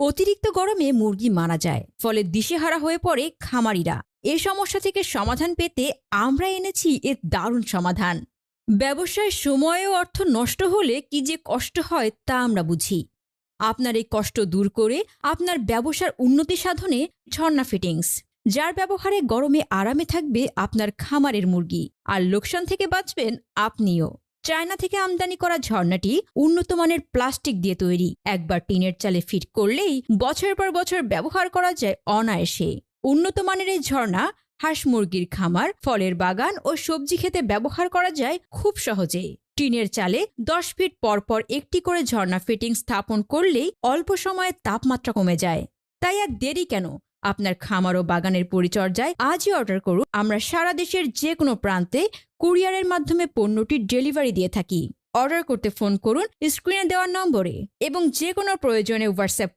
অতিরিক্ত গরমে মুরগি মারা যায়, ফলে দিশেহারা হয়ে পড়ে খামারিরা। এ সমস্যা থেকে সমাধান পেতে আমরা এনেছি এর দারুণ সমাধান। ব্যবসায় সময় ও অর্থ নষ্ট হলে কি যে কষ্ট হয় তা আমরা বুঝি। আপনার এই কষ্ট দূর করে আপনার ব্যবসার উন্নতি সাধনে ঝর্ণা ফিটিংস, যার ব্যবহারে গরমে আরামে থাকবে আপনার খামারের মুরগি। আর লোকসান থেকে বাঁচবেন আপনিও। চায়না থেকে আমদানি করা ঝর্ণাটি উন্নত মানের প্লাস্টিক দিয়ে তৈরি। একবার টিনের চালে ফিট করলেই বছর পর বছর ব্যবহার করা যায় অনায়াসে। উন্নত মানের এই ঝর্ণা হাঁস মুরগির খামার, ফলের বাগান ও সবজি খেতে ব্যবহার করা যায় খুব সহজে। টিনের চালে দশ ফিট পর পর একটি করে ঝর্ণা ফিটিং স্থাপন করলেই অল্প সময়ে তাপমাত্রা কমে যায়। তাই আর দেরি কেন? আপনার খামার ও বাগানের পরিচর্যায় আজই অর্ডার করুন। আমরা সারা দেশের যে কোনো প্রান্তে কুরিয়ারের মাধ্যমে পণ্যটির ডেলিভারি দিয়ে থাকি। অর্ডার করতে ফোন করুন, স্ক্রিনে দেওয়ার নম্বরে এবং যে কোনো প্রয়োজনে হোয়াটসঅ্যাপ